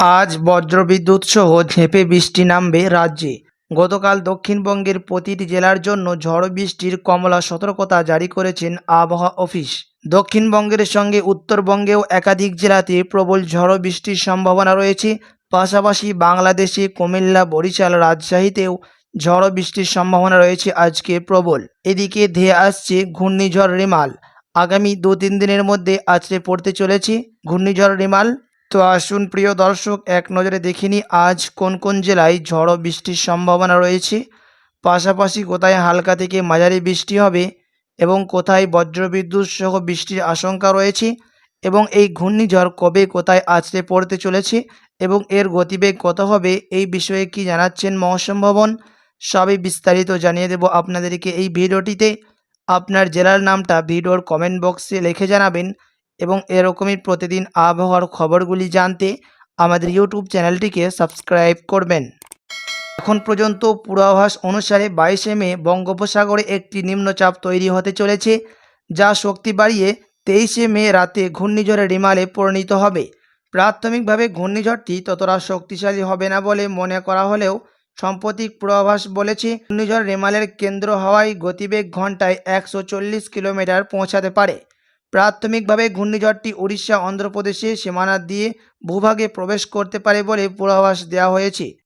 আজ বজ্রবিদ্যুৎ সহ ঝেঁপে বৃষ্টি নামবে রাজ্যে। গতকাল দক্ষিণবঙ্গের প্রতিটি জেলার জন্য ঝড় বৃষ্টির কমলা সতর্কতা জারি করেছেন আবহাওয়া অফিস। দক্ষিণবঙ্গের সঙ্গে উত্তরবঙ্গেও একাধিক জেলাতে প্রবল ঝড় বৃষ্টির সম্ভাবনা রয়েছে। পাশাপাশি বাংলাদেশে কুমিল্লা, বরিশাল রাজশাহীতেও ঝড় বৃষ্টির সম্ভাবনা রয়েছে আজকে প্রবল। এদিকে ধেয়ে আসছে ঘূর্ণিঝড় রেমাল। আগামী দু তিন দিনের মধ্যে আছড়ে পড়তে চলেছে ঘূর্ণিঝড় রেমাল। তো আসুন প্রিয় দর্শক, এক নজরে দেখিনি আজ কোন কোন জেলায় ঝড় বৃষ্টির সম্ভাবনা রয়েছে? পাশাপাশি কোথায় হালকা থেকে মাঝারি বৃষ্টি হবে এবং কোথায় বজ্রবিদ্যুৎ সহ বৃষ্টির আশঙ্কা রয়েছে? এবং এই ঘূর্ণিঝড় কবে কোথায় আছড়ে পড়তে চলেছে? এবং এর গতিবেগ কত হবে? এই বিষয়ে কি জানাচ্ছেন মৌসুম ভবন? সবই বিস্তারিত জানিয়ে দেব আপনাদেরকে এই ভিডিওটিতে। আপনার জেলার নামটা ভিডিওর কমেন্ট বক্সে লিখে জানাবেন। এবং এরকমই প্রতিদিন আবহাওয়ার খবরগুলি জানতে আমাদের ইউটিউব চ্যানেলটিকে সাবস্ক্রাইব করবেন। এখন পর্যন্ত পূর্বাভাস অনুসারে বাইশে মে বঙ্গোপসাগরে একটি নিম্নচাপ তৈরি হতে চলেছে, যা শক্তি বাড়িয়ে তেইশে মে রাতে ঘূর্ণিঝড়ে রিমালে পরিণত হবে। প্রাথমিকভাবে ঘূর্ণিঝড়টি ততটা শক্তিশালী হবে না বলে মনে করা হলেও সাম্প্রতিক পূর্বাভাস বলেছে, ঘূর্ণিঝড় রেমালের কেন্দ্র হওয়ায় গতিবেগ ঘন্টায় একশো চল্লিশ কিলোমিটার পৌঁছাতে পারে। প্রাথমিকভাবে ঘূর্ণিঝড়টি উড়িষ্যা অন্ধ্রপ্রদেশে সীমানা দিয়ে ভূভাগে প্রবেশ করতে পারে বলে পূর্বাভাস দেওয়া হয়েছে।